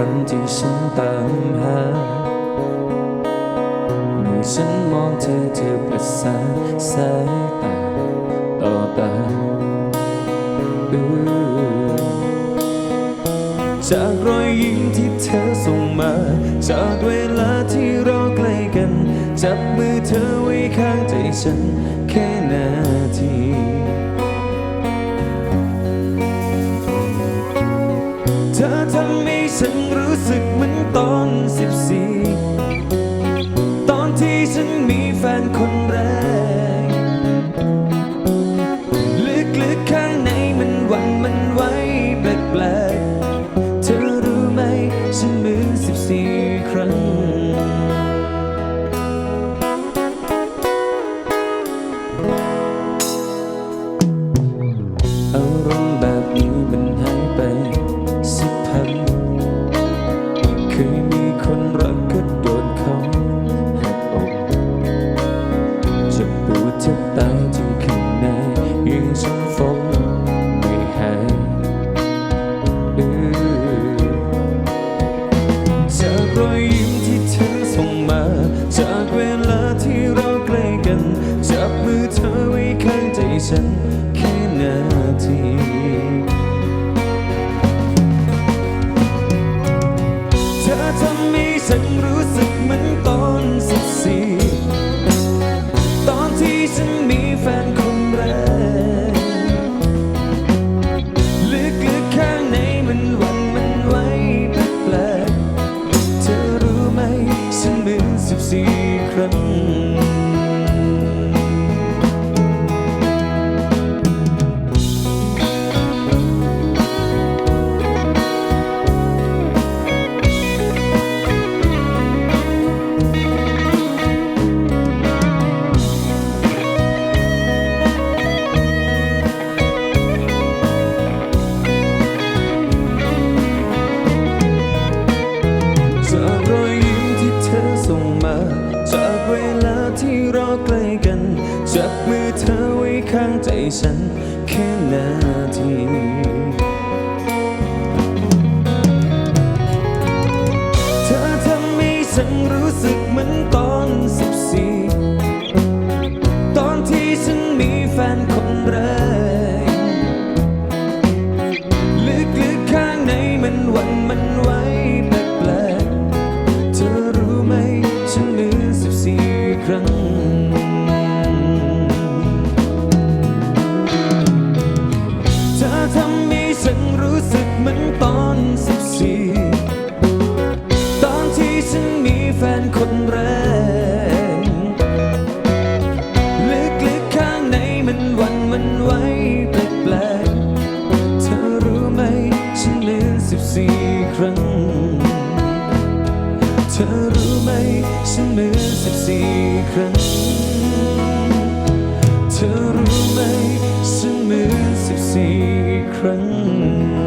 ฝันที่ฉันตามหา เมื่อฉันมองเธอเธอประสานสายตาต่อตาอื้อจากรอยยิ้มที่เธอส่งมา จากเวลาที่เราใกล้กัน จับมือเธอไว้ข้างใจฉันแค่นาที ฉันรู้สึกเหมือนตอนสิบสี่ตอนที่ฉันมีแฟนคนแรก ฉันแค่นาทีเธอทำให้ฉันรู้สึก จับมือเธอไว้ข้างใจฉัน แค่นาทีเธอทำให้ฉันรู้สึกเหมือนตอนสิบสี่ตอนที่ฉันมีแฟนคนแรกลึกๆข้างในมันวันมันไหวแปลกๆเธอรู้ไหมฉันลืมสิบสี่ครั้ง 14 ครั้ง เธอรู้ไหมฉันเหมือนสิบสี่ครั้ง เธอรู้ไหมฉันเหมือนสิบสี่ครั้ง